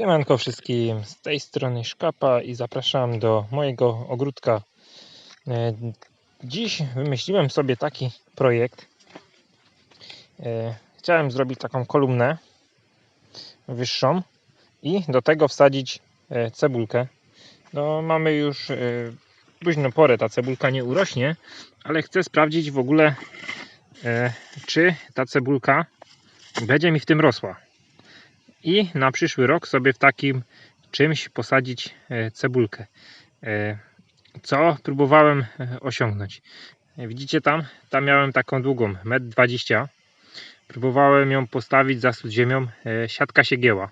Siemanko wszystkim, z tej strony Szkapa i zapraszam do mojego ogródka. E, Dziś wymyśliłem sobie taki projekt. E, Chciałem zrobić taką kolumnę wyższą i do tego wsadzić e, cebulkę. No, mamy już późną porę, ta cebulka nie urośnie, ale chcę sprawdzić w ogóle, czy ta cebulka będzie mi w tym rosła i na przyszły rok sobie w takim czymś posadzić e, cebulkę. E, Co próbowałem e, osiągnąć? Widzicie tam? Tam miałem taką długą, 1,20 m. Próbowałem ją postawić zasłud ziemią, siatka się gięła.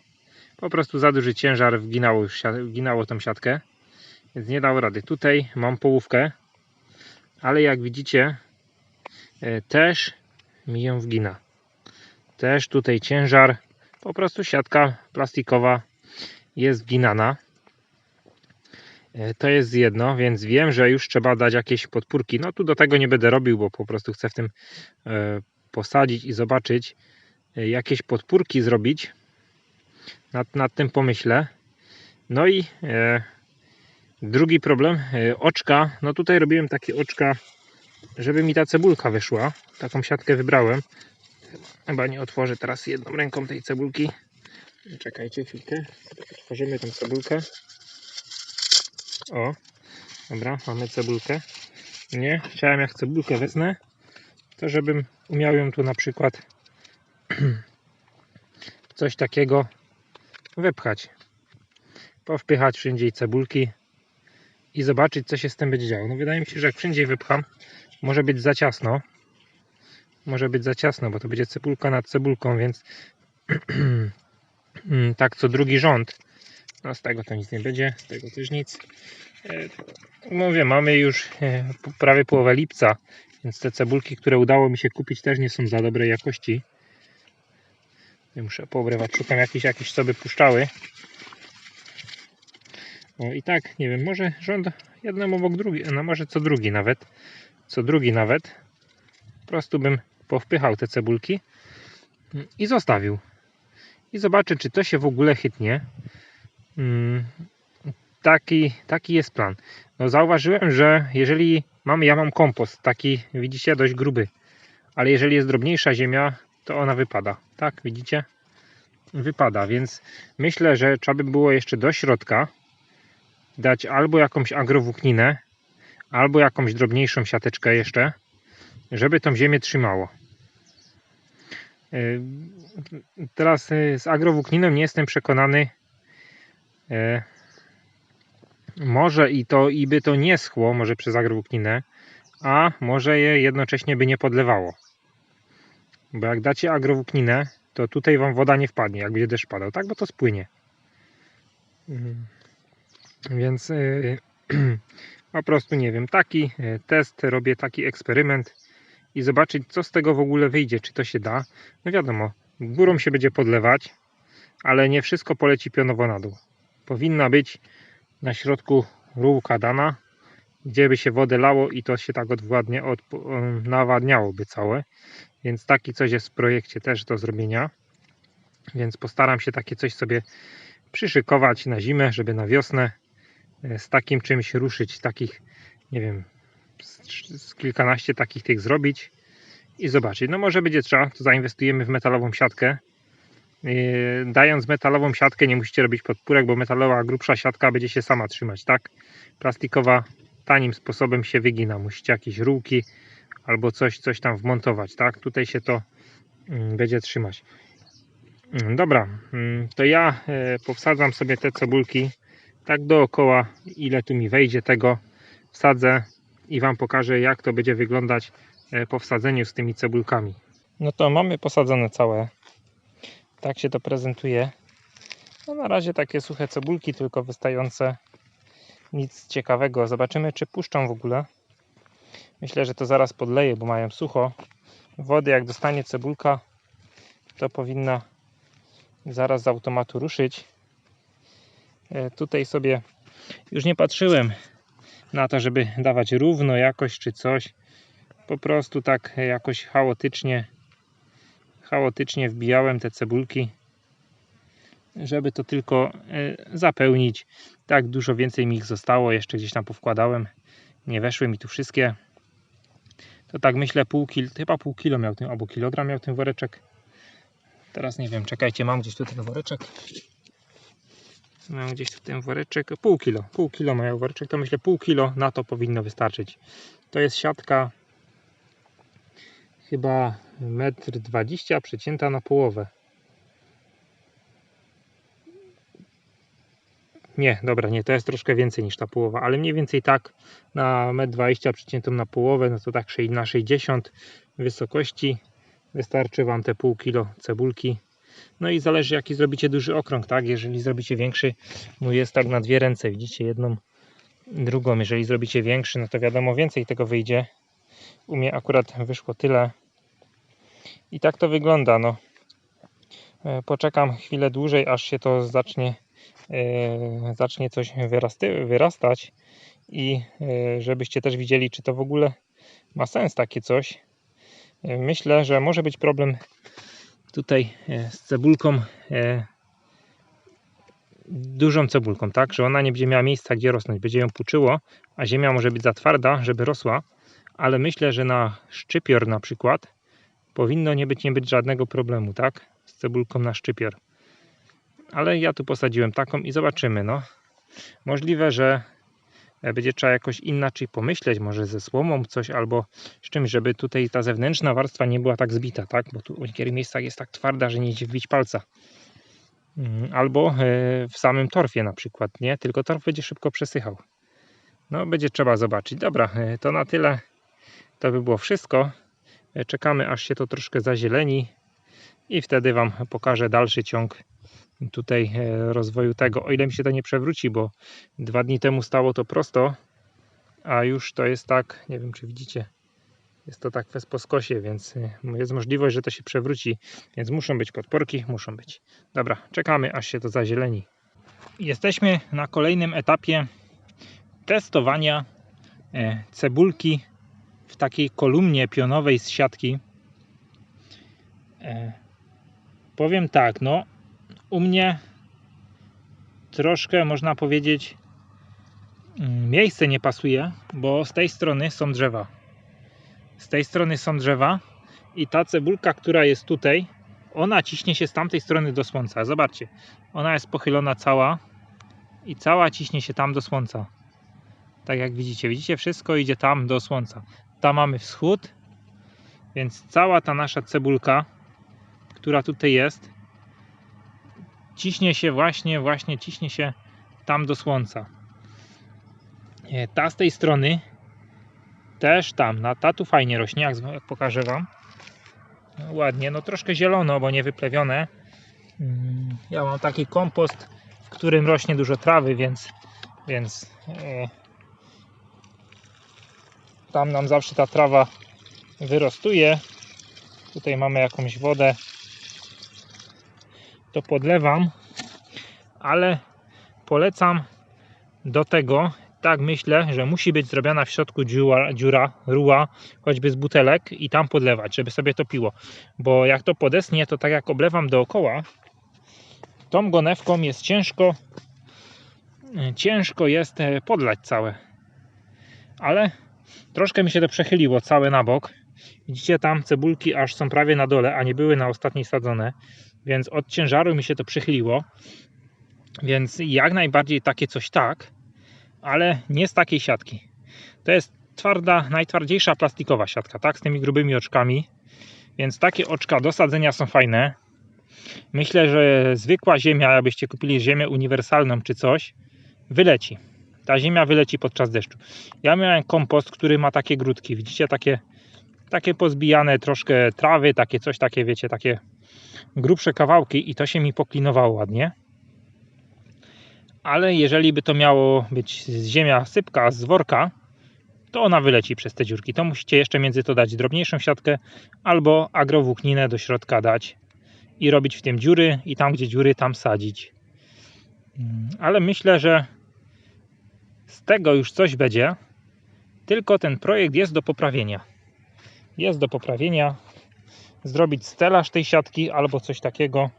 Po prostu za duży ciężar wginało, wginało tą siatkę, więc nie dało rady. Tutaj mam połówkę, ale jak widzicie, też mi ją wgina. Też tutaj ciężar po prostu siatka plastikowa jest wginana. E, To jest jedno, więc wiem, że już trzeba dać jakieś podpórki. No tu do tego nie będę robił, bo po prostu chcę w tym e, posadzić i zobaczyć, e, jakieś podpórki zrobić. Nad, nad tym pomyślę. No i drugi problem, oczka. No tutaj robiłem takie oczka, żeby mi ta cebulka wyszła. Taką siatkę wybrałem. Chyba nie otworzę teraz jedną ręką tej cebulki. Czekajcie chwilkę. Otworzymy tą cebulkę. O, dobra, mamy cebulkę. Nie, chciałem jak cebulkę wezmę, to żebym umiał ją tu na przykład coś takiego wypchać. Powpychać wszędzie cebulki i zobaczyć co się z tym będzie działo. No wydaje mi się, że jak wszędzie wypcham, może być za ciasno może być za ciasno, bo to będzie cebulka nad cebulką, więc mm, tak co drugi rząd. No z tego to nic nie będzie, z tego też nic. E, Mówię, mamy już e, prawie połowę lipca, więc te cebulki, które udało mi się kupić też nie są za dobrej jakości. Ja Muszę poobrywać, szukam jakichś, jakichś co by puszczały. O i tak, nie wiem, może rząd jednym obok drugi, no może co drugi nawet. Co drugi nawet. Po prostu bym powpychał te cebulki i zostawił. I zobaczę, czy to się w ogóle chytnie. Mm, Taki, taki jest plan. No zauważyłem, że jeżeli mam, ja mam kompost, taki widzicie, dość gruby, ale jeżeli jest drobniejsza ziemia, to ona wypada. Tak, widzicie? Wypada, więc myślę, że trzeba by było jeszcze do środka dać albo jakąś agrowłókninę, albo jakąś drobniejszą siateczkę jeszcze, żeby tą ziemię trzymało. Yy, Teraz yy, z agrowłókniną nie jestem przekonany. yy, Może i to i by to nie schło, może przez agrowłókninę, a może je jednocześnie by nie podlewało. Bo jak dacie agrowłókninę, to tutaj wam woda nie wpadnie, jak będzie deszcz padał, tak? Bo to spłynie. Mm. Więc po prostu nie wiem, taki test robię, taki eksperyment i zobaczyć, co z tego w ogóle wyjdzie, czy to się da. No wiadomo, górą się będzie podlewać, ale nie wszystko poleci pionowo na dół. Powinna być na środku rurka dana, gdzie by się wodę lało i to się tak odwładnie od, nawadniałoby całe. Więc taki coś jest w projekcie też do zrobienia. Więc postaram się takie coś sobie przyszykować na zimę, żeby na wiosnę e, z takim czymś ruszyć, takich, nie wiem, kilkanaście takich tych zrobić i zobaczyć. No może będzie trzeba, to zainwestujemy w metalową siatkę. Yy, Dając metalową siatkę nie musicie robić podpórek, bo metalowa grubsza siatka będzie się sama trzymać, tak? Plastikowa tanim sposobem się wygina. Musicie jakieś rurki albo coś, coś tam wmontować, tak? Tutaj się to mm, będzie trzymać. Mm, Dobra, mm, to ja e, powsadzam sobie te cebulki tak dookoła, ile tu mi wejdzie tego. Wsadzę i Wam pokażę, jak to będzie wyglądać e, po wsadzeniu z tymi cebulkami. No to mamy posadzone całe. Tak się to prezentuje. No na razie takie suche cebulki, tylko wystające. Nic ciekawego. Zobaczymy, czy puszczą w ogóle. Myślę, że to zaraz podleję, bo mają sucho. Wody, jak dostanie cebulka, to powinna zaraz z automatu ruszyć. E, Tutaj sobie już nie patrzyłem na to, żeby dawać równo jakoś czy coś. Po prostu tak jakoś chaotycznie chaotycznie wbijałem te cebulki żeby to tylko e, zapełnić. Tak dużo więcej mi ich zostało, jeszcze gdzieś tam powkładałem. Nie weszły mi tu wszystkie. To tak myślę pół kilo, chyba pół kilo miał ten, albo kilogram miał ten woreczek. Teraz nie wiem, czekajcie, mam gdzieś tu ten woreczek. Mam gdzieś ten woreczek, pół kilo, pół kilo miał woreczek, to myślę pół kilo na to powinno wystarczyć. To jest siatka chyba 1,20 m przecięta na połowę. Nie, dobra, nie, to jest troszkę więcej niż ta połowa, ale mniej więcej tak na 1,20 m przeciętą na połowę, no to tak na 60 wysokości wystarczy Wam te pół kilo cebulki. No i zależy jaki zrobicie duży okrąg, tak? Jeżeli zrobicie większy, mój jest tak na dwie ręce, widzicie, jedną, drugą. Jeżeli zrobicie większy, no to wiadomo więcej tego wyjdzie. U mnie akurat wyszło tyle. I tak to wygląda, no. E, Poczekam chwilę dłużej, aż się to zacznie, e, zacznie coś wyrastać i e, żebyście też widzieli, czy to w ogóle ma sens takie coś. Myślę, że może być problem tutaj e, z cebulką, e, dużą cebulką, tak, że ona nie będzie miała miejsca, gdzie rosnąć, będzie ją puczyło, a ziemia może być za twarda, żeby rosła, ale myślę, że na szczypior na przykład powinno nie być, nie być żadnego problemu, tak, z cebulką na szczypior. Ale ja tu posadziłem taką i zobaczymy, no. Możliwe, że będzie trzeba jakoś inaczej pomyśleć, może ze słomą coś albo z czymś, żeby tutaj ta zewnętrzna warstwa nie była tak zbita, tak? Bo tu w niektórych miejscach jest tak twarda, że nie idzie wbić palca. Mm, Albo e, w samym torfie na przykład, nie? Tylko torf będzie szybko przesychał. No, będzie trzeba zobaczyć. Dobra, e, to na tyle. To by było wszystko. E, Czekamy, aż się to troszkę zazieleni i wtedy Wam pokażę dalszy ciąg tutaj e, rozwoju tego. O ile mi się to nie przewróci, bo dwa dni temu stało to prosto, a już to jest tak, nie wiem czy widzicie, jest to tak po skosie, więc y, jest możliwość, że to się przewróci, więc muszą być podporki, muszą być. Dobra, czekamy aż się to zazieleni. Jesteśmy na kolejnym etapie testowania e, cebulki w takiej kolumnie pionowej z siatki. E, Powiem tak, no u mnie troszkę można powiedzieć mm, miejsce nie pasuje, bo z tej strony są drzewa. Z tej strony są drzewa i ta cebulka, która jest tutaj, ona ciśnie się z tamtej strony do słońca. Zobaczcie, ona jest pochylona cała i cała ciśnie się tam do słońca. Tak jak widzicie, widzicie, wszystko idzie tam do słońca. Tam mamy wschód, więc cała ta nasza cebulka, która tutaj jest, ciśnie się właśnie, właśnie ciśnie się tam do słońca. E, Ta z tej strony też tam, na ta tu fajnie rośnie, jak, pokażę Wam. No, Ładnie, no troszkę zielono, bo nie wyplewione. Mm, Ja mam taki kompost, w którym rośnie dużo trawy, więc, więc e, tam nam zawsze ta trawa wyrostuje. Tutaj mamy jakąś wodę, to podlewam, ale polecam do tego, tak myślę, że musi być zrobiona w środku dziura, dziura ruła, choćby z butelek i tam podlewać, żeby sobie to piło. Bo jak to podesnie, to tak jak oblewam dookoła, tą gonewką jest ciężko, ciężko jest e, podlać całe. Ale troszkę mi się to przechyliło całe na bok. Widzicie tam cebulki aż są prawie na dole, a nie były na ostatniej sadzone więc od ciężaru mi się to przychyliło. Więc jak najbardziej takie coś tak, ale nie z takiej siatki. To jest twarda, najtwardziejsza plastikowa siatka, tak, z tymi grubymi oczkami. Więc takie oczka do sadzenia są fajne. Myślę, że zwykła ziemia, jakbyście kupili ziemię uniwersalną czy coś, wyleci. Ta ziemia wyleci podczas deszczu. Ja miałem kompost, który ma takie grudki. Widzicie, takie, takie pozbijane troszkę trawy, takie coś, takie wiecie, takie grubsze kawałki i to się mi poklinowało ładnie. Ale jeżeli by to miało być ziemia sypka z worka, to ona wyleci przez te dziurki. To musicie jeszcze między to dać drobniejszą siatkę albo agrowłókninę do środka dać i robić w tym dziury i tam gdzie dziury tam sadzić. Mm, Ale myślę, że z tego już coś będzie. Tylko ten projekt jest do poprawienia. Jest do poprawienia zrobić stelaż tej siatki albo coś takiego.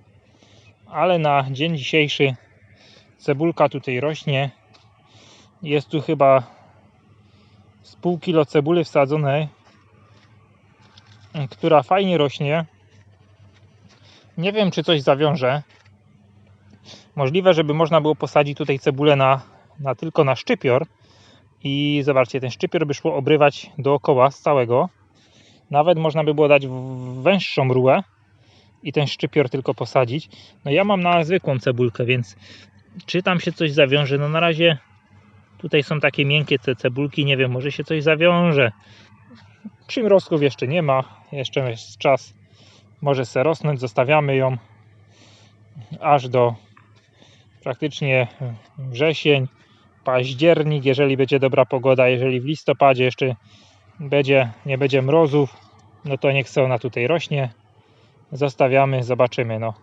ale na dzień dzisiejszy cebulka tutaj rośnie. Jest tu chyba z pół kilo cebuli wsadzonej, która fajnie rośnie. Nie wiem, czy coś zawiąże. Możliwe, żeby można było posadzić tutaj cebulę na, na tylko na szczypior. I zobaczcie, ten szczypior by szło obrywać dookoła z całego. Nawet można by było dać węższą rurę i ten szczypior tylko posadzić. No ja mam na zwykłą cebulkę, więc czy tam się coś zawiąże? No na razie tutaj są takie miękkie te cebulki, nie wiem, może się coś zawiąże. Przymrozków jeszcze nie ma, jeszcze jest czas. Może se rosnąć, zostawiamy ją aż do praktycznie wrzesień, październik, jeżeli będzie dobra pogoda, jeżeli w listopadzie jeszcze będzie, nie będzie mrozów, no to niech se ona tutaj rośnie. Zostawiamy, zobaczymy. No.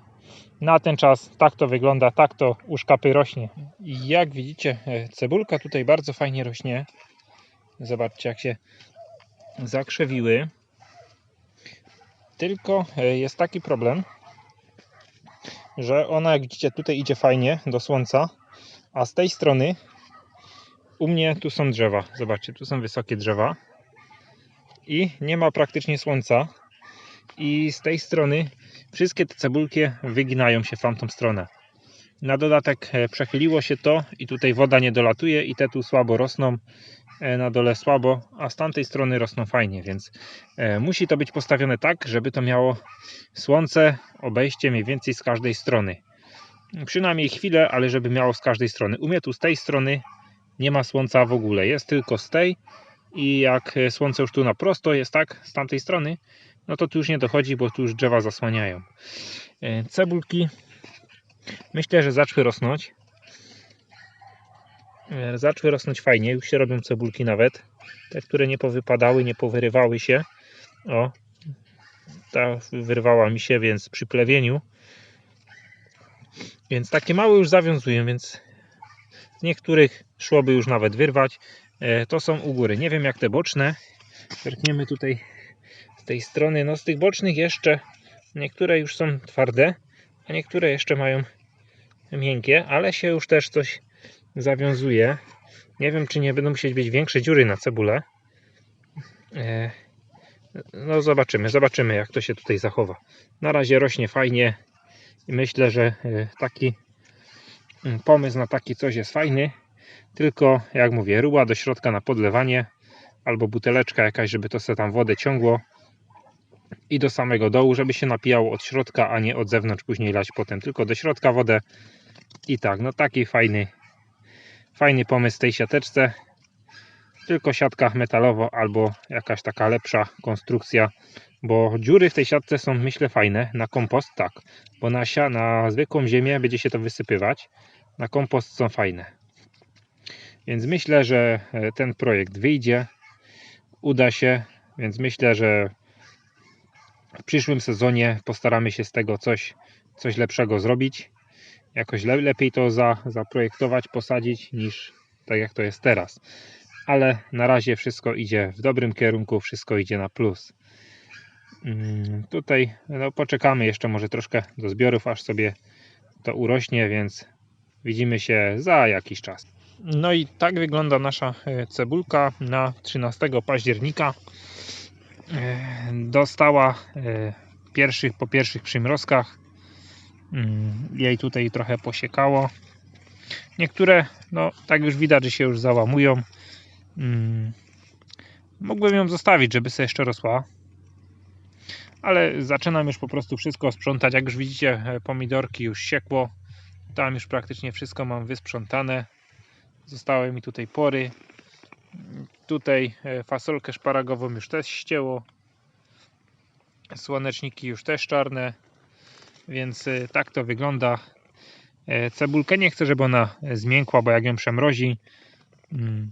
Na ten czas tak to wygląda, tak to u szkapy rośnie. I jak widzicie, e, cebulka tutaj bardzo fajnie rośnie. Zobaczcie, jak się zakrzewiły. Tylko e, jest taki problem, że ona, jak widzicie, tutaj idzie fajnie do słońca, a z tej strony u mnie tu są drzewa. Zobaczcie, tu są wysokie drzewa i nie ma praktycznie słońca. I z tej strony wszystkie te cebulki wyginają się w tamtą stronę. Na dodatek e, przechyliło się to i tutaj woda nie dolatuje i te tu słabo rosną, e, na dole słabo, a z tamtej strony rosną fajnie, więc e, musi to być postawione tak, żeby to miało słońce, obejście mniej więcej z każdej strony. Przynajmniej chwilę, ale żeby miało z każdej strony. U mnie tu z tej strony nie ma słońca w ogóle, jest tylko z tej i jak e, słońce już tu na prosto jest tak, z tamtej strony, no to tu już nie dochodzi, bo tu już drzewa zasłaniają. E, Cebulki myślę, że zaczły rosnąć. E, Zaczły rosnąć fajnie, już się robią cebulki nawet. Te, które nie powypadały, nie powyrywały się. O, ta wyrwała mi się, więc przy plewieniu. Więc takie małe już zawiązują, więc z niektórych szłoby już nawet wyrwać. E, To są u góry. Nie wiem jak te boczne. Zerkniemy tutaj z tej strony. No z tych bocznych jeszcze niektóre już są twarde, a niektóre jeszcze mają miękkie, ale się już też coś zawiązuje. Nie wiem, czy nie będą musieć być większe dziury na cebulę. E, No zobaczymy, zobaczymy jak to się tutaj zachowa. Na razie rośnie fajnie i myślę, że e, taki mm, pomysł na taki coś jest fajny. Tylko jak mówię, ruła do środka na podlewanie albo buteleczka jakaś, żeby to sobie tam wodę ciągło i do samego dołu, żeby się napijało od środka, a nie od zewnątrz później lać potem, tylko do środka wodę i tak, no taki fajny fajny pomysł tej siateczce. Tylko siatka metalowa albo jakaś taka lepsza konstrukcja bo dziury w tej siatce są myślę fajne. Na kompost tak, bo na, na zwykłą ziemię będzie się to wysypywać. Na kompost są fajne więc myślę, że e, ten projekt wyjdzie uda się, więc myślę, że w przyszłym sezonie postaramy się z tego coś, coś lepszego zrobić. Jakoś le, lepiej to za, zaprojektować, posadzić niż tak jak to jest teraz. Ale na razie wszystko idzie w dobrym kierunku, wszystko idzie na plus. Mm, Tutaj no, poczekamy jeszcze może troszkę do zbiorów, aż sobie to urośnie, więc widzimy się za jakiś czas. No i tak wygląda nasza e, cebulka na 13 października. E, Dostała e, pierwszych, po pierwszych przymrozkach. Mm, Jej tutaj trochę posiekało. Niektóre, no tak już widać, że się już załamują. Mm, Mógłbym ją zostawić, żeby sobie jeszcze rosła. Ale zaczynam już po prostu wszystko sprzątać. Jak już widzicie, pomidorki już siekło. Tam już praktycznie wszystko mam wysprzątane. Zostały mi tutaj pory. Tutaj e, fasolkę szparagową już też ścięło. Słoneczniki już też czarne. Więc e, tak to wygląda. E, Cebulkę nie chcę, żeby ona zmiękła, bo jak ją przemrozi, mm,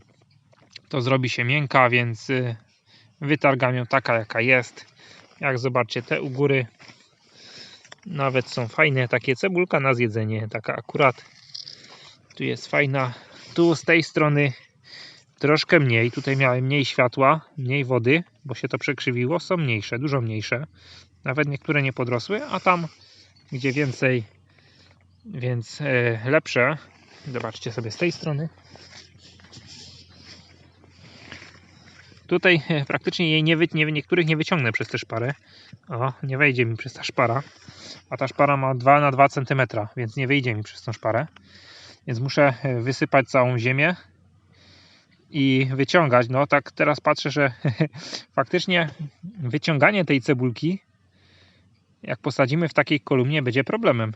to zrobi się miękka, więc wytargam ją taka jaka jest. Jak zobaczcie, te u góry nawet są fajne. Takie cebulka na zjedzenie, taka akurat. Tu jest fajna. Tu z tej strony troszkę mniej. Tutaj miałem mniej światła, mniej wody, bo się to przekrzywiło. Są mniejsze, dużo mniejsze. Nawet niektóre nie podrosły, a tam, gdzie więcej Więc e, lepsze. Zobaczcie sobie z tej strony. Tutaj e, praktycznie jej nie, nie niektórych nie wyciągnę przez tę szparę. O, nie wejdzie mi przez ta szpara. A ta szpara ma 2 na 2 cm, więc nie wyjdzie mi przez tą szparę. Więc muszę e, wysypać całą ziemię i wyciągać. No tak teraz patrzę, że faktycznie wyciąganie tej cebulki, jak posadzimy w takiej kolumnie, będzie problemem.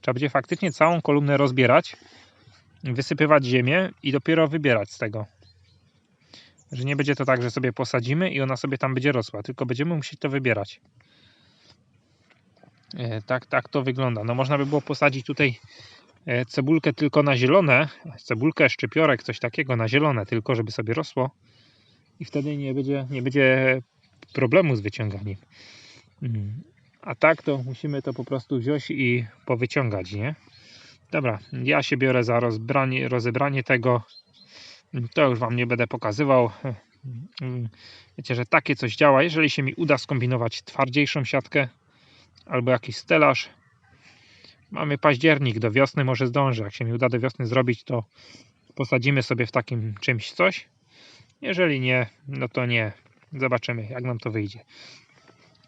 Trzeba będzie faktycznie całą kolumnę rozbierać, wysypywać ziemię i dopiero wybierać z tego. Że nie będzie to tak, że sobie posadzimy i ona sobie tam będzie rosła, tylko będziemy musieć to wybierać. E, Tak, tak to wygląda. No można by było posadzić tutaj cebulkę tylko na zielone, cebulkę, szczypiorek, coś takiego na zielone, tylko żeby sobie rosło i wtedy nie będzie, nie będzie problemu z wyciąganiem. Mm. A tak to musimy to po prostu wziąć i powyciągać, nie? Dobra, ja się biorę za rozbranie, rozebranie tego. To już Wam nie będę pokazywał. Wiecie, że takie coś działa. Jeżeli się mi uda skombinować twardziejszą siatkę albo jakiś stelaż, mamy październik, do wiosny może zdążę. Jak się mi uda do wiosny zrobić, to posadzimy sobie w takim czymś coś. Jeżeli nie, no to nie. Zobaczymy, jak nam to wyjdzie.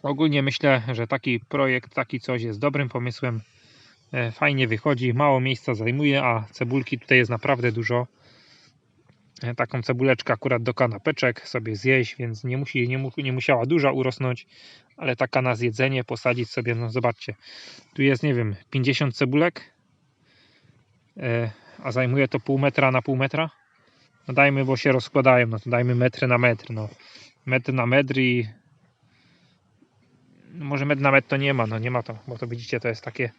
Ogólnie myślę, że taki projekt, taki coś jest dobrym pomysłem. E, Fajnie wychodzi, mało miejsca zajmuje, a cebulki tutaj jest naprawdę dużo. E, Taką cebuleczkę akurat do kanapeczek sobie zjeść, więc nie, musi, nie, mu, nie musiała duża urosnąć, ale taka na zjedzenie posadzić sobie, no zobaczcie, tu jest nie wiem, 50 cebulek, e, a zajmuje to pół metra na pół metra. No dajmy, bo się rozkładają, no to dajmy metr na metr, no. Metr na metr i no może metr na metr to nie ma, no nie ma to, bo to widzicie, to jest takie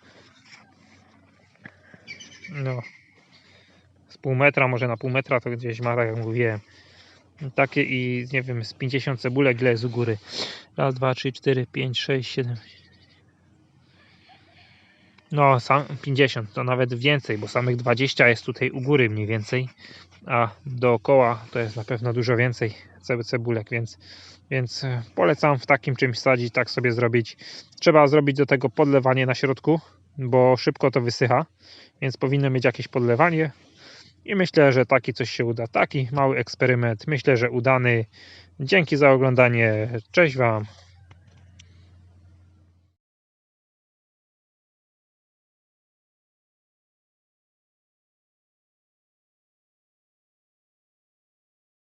no pół metra, może na pół metra to gdzieś ma, tak jak mówiłem. Takie i nie wiem, z 50 cebulek ile jest u góry. Raz, dwa, trzy, cztery, pięć, sześć, siedem. No, sam 50 to nawet więcej, bo samych 20 jest tutaj u góry mniej więcej, a dookoła to jest na pewno dużo więcej ce- cebulek, więc, więc e, polecam w takim czymś sadzić, tak sobie zrobić. Trzeba zrobić do tego podlewanie na środku, bo szybko to wysycha, więc powinno mieć jakieś podlewanie. I myślę, że taki coś się uda. Taki mały eksperyment. Myślę, że udany. Dzięki za oglądanie. Cześć Wam.